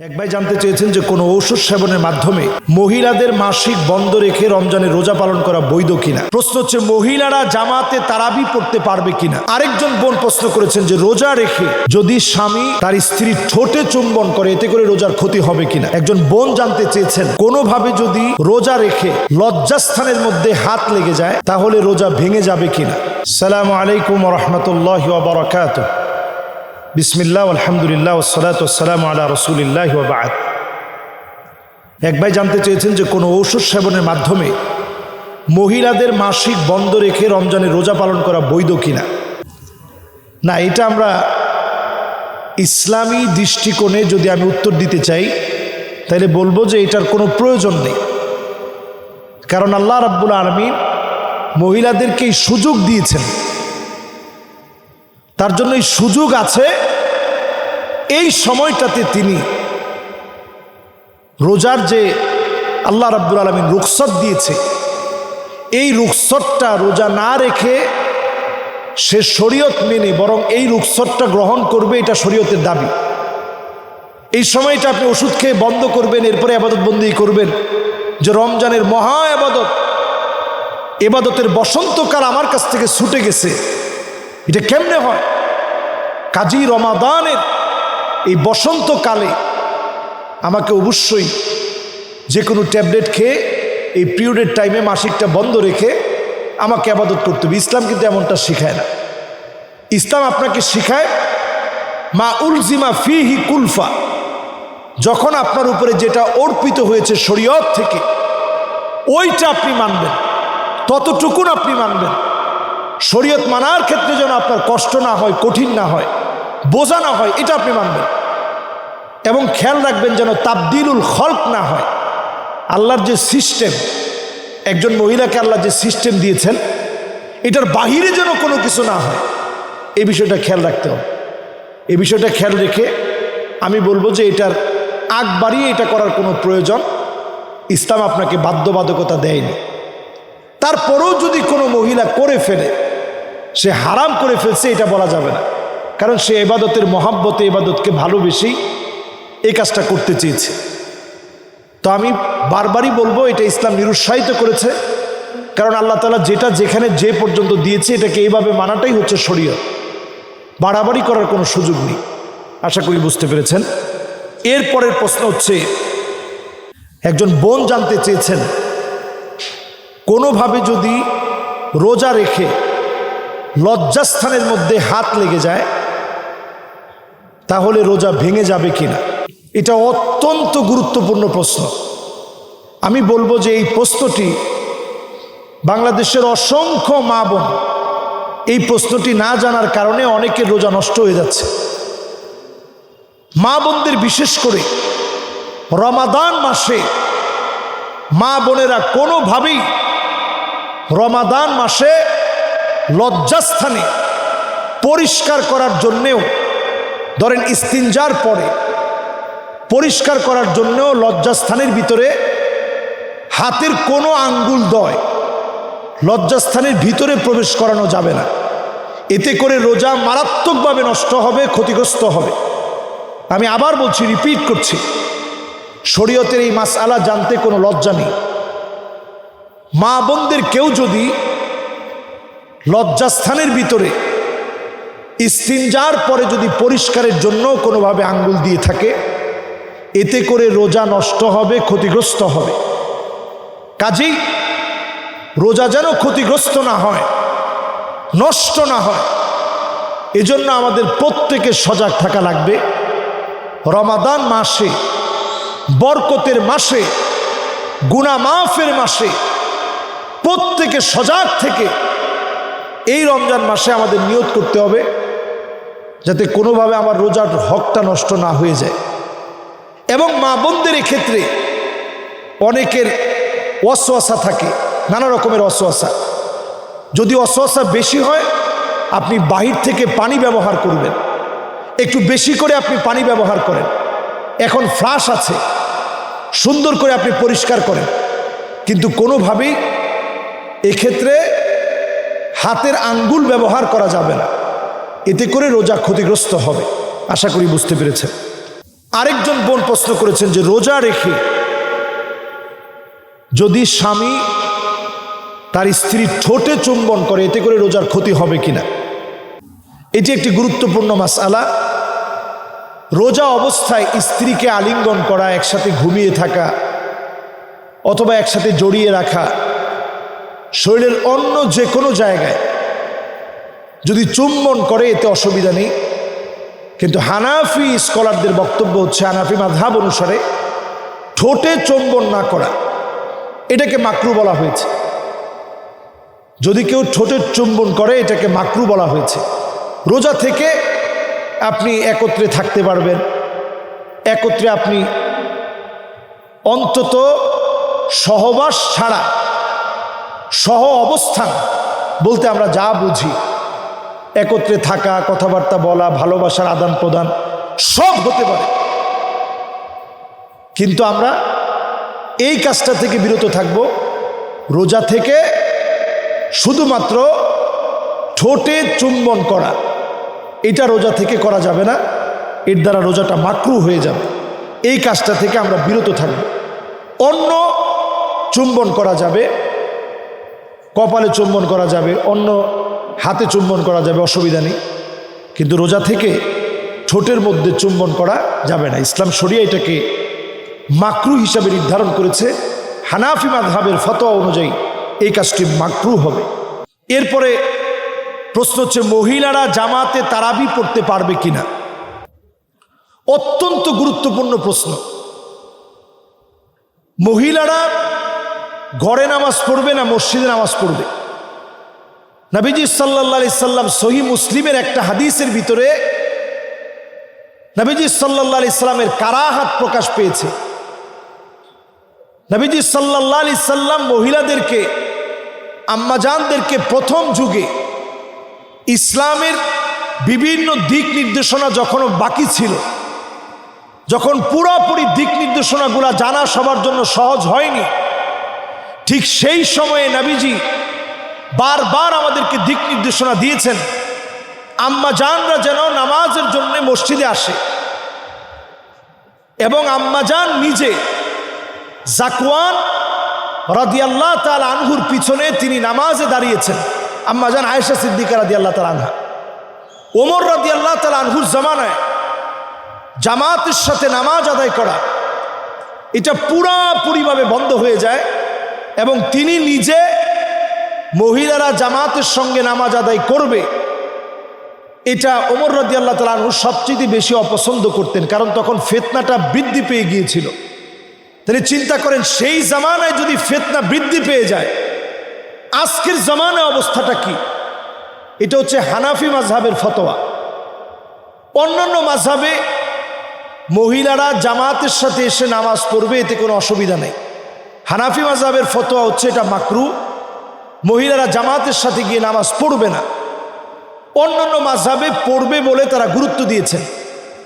এক ভাই জানতে চেয়েছেন যে কোনো ঔষধ সেবনের মাধ্যমে মহিলাদের মাসিক বন্ধ রেখে রমজানের রোজা পালন করা বৈধ কিনা? প্রশ্ন হচ্ছে, মহিলারা জামাতে তারাবি পড়তে পারবে কিনা? আরেকজন বোন প্রশ্ন করেছেন যে, রোজা রেখে যদি স্বামী তার স্ত্রীর ঠোঁটে চুম্বন করে, এতে করে রোজার ক্ষতি হবে কিনা? একজন বোন জানতে চেয়েছেন, কোনোভাবে যদি রোজা রেখে লজ্জাস্থানের মধ্যে হাত লেগে যায়, তাহলে রোজা ভেঙে যাবে কিনা? সালাম আলাইকুম রহমতুল্লাহ বারকাত বিসমিল্লাহ, আলহামদুলিল্লাহ ওসলাত ওসালাম আলা রসুলিল্লাহ বাদ। এক ভাই জানতে চেয়েছেন যে কোনো ঔষধ সেবনের মাধ্যমে মহিলাদের মাসিক বন্ধ রেখে রমজানের রোজা পালন করা বৈধ কিনা? না, এটা আমরা ইসলামী দৃষ্টিকোণে যদি আমি উত্তর দিতে চাই, তাহলে বলব যে এটার কোনো প্রয়োজন নেই। কারণ আল্লাহ রাব্বুল আলমিন মহিলাদেরকে সুযোগ দিয়েছেন। তার জন্য এই সুযোগ আছে এই সময়টাতে তিনি রোজার যে আল্লাহ রাব্বুল আলমিন রুখসত দিয়েছে, এই রুখসতটা রোজা না রেখে সে শরীয়ত মেনে বরং এই রুখসতটা গ্রহণ করবে, এটা শরীয়তের দাবি। এই সময়টা আপনি ওষুধ খেয়ে বন্ধ করবেন, এরপরে আবাদত বন্দি করবেন, যে রমজানের মহা আবাদত, এবাদতের বসন্তকাল আমার কাছ থেকে ছুটে গেছে। এটা কেমনে হয়? কাজী রমাদানের এই বসন্তকালে আমাকে অবশ্যই যে কোনো ট্যাবলেট খেয়ে, এই পিরিয়ডের টাইমে মাসিকটা বন্ধ রেখে আমাকে আবাদত করতে হবে। ইসলাম কিন্তু এমনটা শেখায় না। ইসলাম আপনাকে শেখায়, মা উলজিমা ফি হি কুলফা, যখন আপনার উপরে যেটা অর্পিত হয়েছে শরীয়ত থেকে, ওইটা আপনি মানবেন, ততটুকুন আপনি মানবেন। শরীয়ত মানার ক্ষেত্রে যেন আপনার কষ্ট না হয়, কঠিন না হয়, বোঝা না হয়, এটা আপনি মানবেন। এবং খেয়াল রাখবেন যেন তাবদিলুল খল্ক না হয়। আল্লাহর যে সিস্টেম, একজন মহিলাকে আল্লাহ যে সিস্টেম দিয়েছেন, এটার বাহিরে যেন কোনো কিছু না হয় এই বিষয়টা খেয়াল রাখতে হবে। এই বিষয়টা খেয়াল রেখে আমি বলব যে এটার আগ বাড়িয়ে এটা করার কোনো প্রয়োজন ইসলাম আপনাকে বাধ্যবাধকতা দেয়নি। তারপরেও যদি কোনো মহিলা করে ফেলে সে হারাম করে ফেলছে, এটা বলা যাবে না। কারণ সে এবাদতের মহাব্বতে এবাদতকে ভালোবেসেই এই কাজটা করতে চেয়েছে। তো আমি বারবারই বলব, এটা ইসলাম নিরুৎসাহিত করেছে। কারণ আল্লাহ তালা যেটা যেখানে যে পর্যন্ত দিয়েছে, এটাকে এইভাবে মানাটাই হচ্ছে শরীয়ত। বাড়াবাড়ি করার কোনো সুযোগ নেই। আশা করি বুঝতে পেরেছেন। এরপরের প্রশ্ন হচ্ছে, একজন বোন জানতে চেয়েছেন, কোনোভাবে যদি রোজা রেখে লজ্জাস্থানের মধ্যে হাত লেগে যায়, তাহলে রোজা ভেঙে যাবে কিনা? এটা অত্যন্ত গুরুত্বপূর্ণ প্রশ্ন। আমি বলব যে এই প্রশ্নটি বাংলাদেশের অসংখ্য মা বোন এই প্রশ্নটি না জানার কারণে অনেকের রোজা নষ্ট হয়ে যাচ্ছে। মা বোনদের বিশেষ করে রমাদান মাসে মা বোনেরা কোনোভাবেই রমাদান মাসে লজ্জাস্থানে পরিষ্কার করার জন্যেও, ধরেন ইস্তিনজার পরে পরিষ্কার করার জন্যও লজ্জাস্থানের ভিতরে হাতের কোনো আঙ্গুল দয়, লজ্জাস্থানের ভিতরে প্রবেশ করানো যাবে না। এতে করে রোজা মারাত্মকভাবে নষ্ট হবে, ক্ষতিগ্রস্ত হবে। আমি আবার বলছি রিপিট করছি, শরীয়তের এই মাস আলা জানতে কোনো লজ্জা নেই। মা বোনদের কেউ যদি লজ্জাস্থানের ভিতরে ইস্তিনজার পরে যদি পরিষ্কারের জন্য কোনোভাবে আঙ্গুল দিয়ে থাকে, এতে করে রোজা নষ্ট হবে, ক্ষতিগ্রস্ত হবে। কাজেই রোজা যেন ক্ষতিগ্রস্ত না হয়, নষ্ট না হয়, এজন্য আমাদের প্রত্যেকের সজাগ থাকা লাগবে। রমাদান মাসে, বরকতের মাসে গুনা মাফের মাসে প্রত্যেকে সজাগ থেকে এই রমজান মাসে আমাদের নিয়ত করতে হবে যাতে কোনোভাবে আমার রোজার হকটা নষ্ট না হয়ে যায়। এবং মা বোনদের ক্ষেত্রে অনেকের অসোয়াশা থাকে, নানা রকমের অসোয়াশা যদি অসোয়াশা বেশি হয়, আপনি বাহির থেকে পানি ব্যবহার করবেন। একটু বেশি করে আপনি পানি ব্যবহার করেন। এখন ফ্লাশ আছে, সুন্দর করে আপনি পরিষ্কার করেন। কিন্তু কোনোভাবেই এক্ষেত্রে হাতের আঙ্গুল ব্যবহার করা যাবে না। এতে করে রোজা ক্ষতিগ্রস্ত হবে। আশা করি বুঝতে পেরেছেন। আরেকজন বোন প্রশ্ন করেছেন যে, রোজা রেখে যদি স্বামী তার স্ত্রীর ঠোঁটে চুম্বন করে, এতে করে রোজার ক্ষতি হবে কিনা? এটি একটি গুরুত্বপূর্ণ মাসালা। রোজা অবস্থায় স্ত্রীকে আলিঙ্গন করা, একসাথে ঘুমিয়ে থাকা, অথবা একসাথে জড়িয়ে রাখা শরীরের অন্য যে কোনো জায়গায় যদি চুম্বন করে, এতে অসুবিধা নেই। কিন্তু হানাফি স্কলারদের বক্তব্য হচ্ছে, হানাফি মাধাব অনুসারে ঠোঁটে চুম্বন না করা, এটাকে মাকরু বলা হয়েছে। যদি কেউ ঠোঁটের চুম্বন করে, এটাকে মাকরু বলা হয়েছে। রোজা থেকে আপনি একত্রে থাকতে পারবেন। একত্রে আপনি অন্তত সহবাস ছাড়া সহ অবস্থান। বলতে আমরা যা বুঝি, একত্রে থাকা, কথাবার্তা বলা, ভালোবাসার আদান প্রদান, সব হতে পারে। কিন্তু আমরা এই কাজটা থেকে বিরত থাকব, রোজা থেকে শুধুমাত্র ঠোঁটে চুম্বন করা। এটা রোজা থেকে করা যাবে না, এর দ্বারা রোজাটা মাকরু হয়ে যাবে। এই কাজটা থেকে আমরা বিরত থাকব। অন্য চুম্বন করা যাবে কপালে চুম্বন করা যাবে, অন্য হাতে চুম্বন করা যাবে, অসুবিধা নেই। কিন্তু রোজা থেকে ঠোঁটের মধ্যে চুম্বন করা যাবে না। ইসলাম শরিয়া এটাকে মাকরু হিসাবে নির্ধারণ করেছে। হানাফি মাধাবের ফতোয়া অনুযায়ী এই কাজটি মাকরু হবে। এরপরে প্রশ্ন হচ্ছে, মহিলারা জামাতে তারাবি পড়তে পারবে কিনা? অত্যন্ত গুরুত্বপূর্ণ প্রশ্ন। মহিলারা ঘরে নামাজ পড়বে না, মসজিদে নামাজ পড়বে। নবীজি সাল্লাহ সাল্লাম সহি মুসলিমের একটা হাদিসের ভিতরে নবীজি সাল্লাহ ইসলামের কারাহাত প্রকাশ পেয়েছে। নবীজি সাল্লাহ আলি সাল্লাম মহিলাদেরকে, আম্মাজানদেরকে প্রথম যুগে ইসলামের বিভিন্ন দিক নির্দেশনা যখনও বাকি ছিল, যখন পুরোপুরি দিক নির্দেশনাগুলো জানা সবার জন্য সহজ হয়নি ঠিক সেই সময়ে নাবিজি বারবার আমাদেরকে দিক নির্দেশনা দিয়েছেন, আম্মা জানরা যেন নামাজের জন্য মসজিদে আসে এবং আম্মা জান নিজে জাকুয়ান রাদিয়াল্লাহ তাল আনহুর পিছনে তিনি নামাজে দাঁড়িয়েছেন। আম্মা জান আয়েশা সিদ্দিকা রাদিয়াল্লাহ তাল আনহা। ওমর রাদিয়াল্লাহ তাল আনহুর জামানায় জামাতের সাথে নামাজ আদায় করা, এটা পুরাপুরিভাবে বন্ধ হয়ে যায়। এবং তিনি নিজে মহিলারা জামাতের সঙ্গে নামাজ আদায় করবে। এটা ওমর রাজি আল্লাহ তালু সবচেয়ে বেশি অপছন্দ করতেন, কারণ তখন ফেতনাটা বৃদ্ধি পেয়ে গিয়েছিল। তাহলে চিন্তা করেন, সেই জামানায় যদি ফেতনা বৃদ্ধি পেয়ে যায়, আজকের জামানায় অবস্থাটা কি? এটা হচ্ছে হানাফি মাঝহাবের ফতোয়া। অন্যান্য মাঝহাবে মহিলারা জামাতের সাথে এসে নামাজ পড়বে, এতে কোনো অসুবিধা নেই। হানাফি মাঝহাবের ফতোয়া হচ্ছে এটা মাকরু। মহিলারা জামাতের সাথে গিয়ে নামাজ পড়বে না। অন্যান্য মাঝহাবে পড়বে বলে তারা গুরুত্ব দিয়েছেন।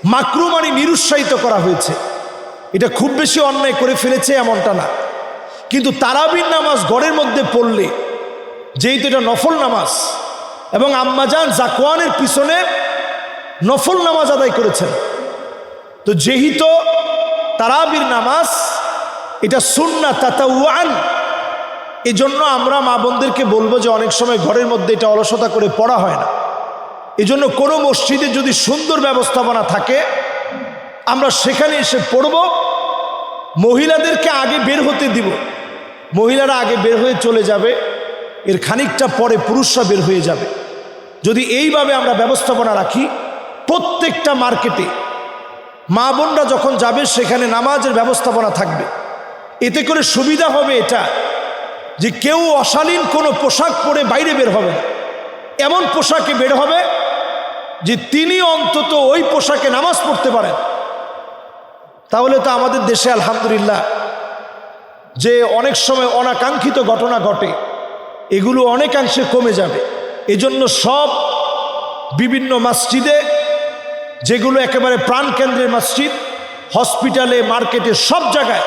মাকরু মানে নিরুৎসাহিত করা হয়েছে। এটা খুব বেশি অন্যায় করে ফেলেছে এমনটা না। কিন্তু তারাবির নামাজ ঘরের মধ্যে পড়লে, যেহেতু এটা নফল নামাজ, এবং আম্মাজান জাকওয়ানের পিছনে নফল নামাজ আদায় করেছেন। তো যেহেতু তারাবির নামাজ এটা সুন্না তাতাউয়ান এই জন্য আমরা মা বোনদেরকে বলব যে অনেক সময় ঘরের মধ্যে এটা অলসতা করে পড়া হয় না। এজন্য কোনো মসজিদে যদি সুন্দর ব্যবস্থাপনা থাকে, আমরা সেখানে এসে পড়ব, মহিলাদেরকে আগে বের হতে দিব। মহিলারা আগে বের হয়ে চলে যাবে, এর খানিকটা পরে পুরুষরা বের হয়ে যাবে। যদি এইভাবে আমরা ব্যবস্থাপনা রাখি, প্রত্যেকটা মার্কেটে মা বোনরা যখন যাবে, সেখানে নামাজের ব্যবস্থাপনা থাকবে। এতে করে সুবিধা হবে এটা যে কেউ অশালীন কোনো পোশাক পরে বাইরে বের হবে। এমন পোশাকে বের হবে যে তিনি অন্তত ওই পোশাকে নামাজ পড়তে পারেন। তাহলে তো আমাদের দেশে আলহামদুলিল্লাহ যে অনেক সময় অনাকাঙ্ক্ষিত ঘটনা ঘটে, এগুলো অনেকাংশে কমে যাবে। এজন্য সব বিভিন্ন মসজিদে, যেগুলো একেবারে প্রাণকেন্দ্রের মসজিদ, হসপিটালে, মার্কেটে, সব জায়গায়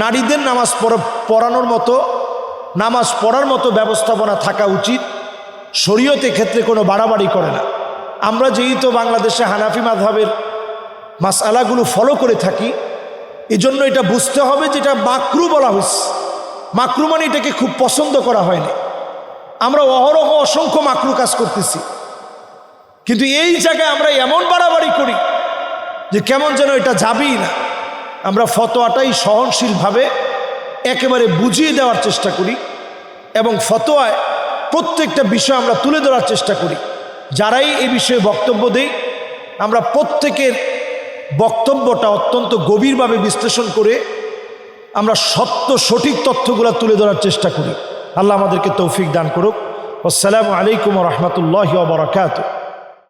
নারীদের নামাজ পড়ানোর মতো, নামাজ পড়ার মতো ব্যবস্থাপনা থাকা উচিত। শরীয়তে ক্ষেত্রে কোনো বাড়াবাড়ি করে না। আমরা যেহেতু বাংলাদেশে হানাফি মাধবের মাস আলাগুলো ফলো করে থাকি, এজন্য এটা বুঝতে হবে যেটা মাকরু বলা হয়েছে মাকরু মানে এটাকে খুব পছন্দ করা হয়নি। আমরা অহরহ অসংখ্য মাকরু কাজ করতেছি। কিন্তু এই জায়গায় আমরা এমন বাড়াবাড়ি করি যে কেমন যেন এটা যাবেই না। আমরা ফতোয়াটাই সহনশীলভাবে একেবারে বুঝিয়ে দেওয়ার চেষ্টা করি এবং ফতোয়ায় প্রত্যেকটা বিষয় আমরা তুলে ধরার চেষ্টা করি। যারাই এই বিষয়ে বক্তব্য দেই আমরা প্রত্যেকের বক্তব্যটা অত্যন্ত গভীরভাবে বিশ্লেষণ করে আমরা সত্য সঠিক তথ্যগুলো তুলে ধরার চেষ্টা করি। আল্লাহ আমাদেরকে তৌফিক দান করুক। আসসালামু আলাইকুম রহমতুল্লাহ বরকাত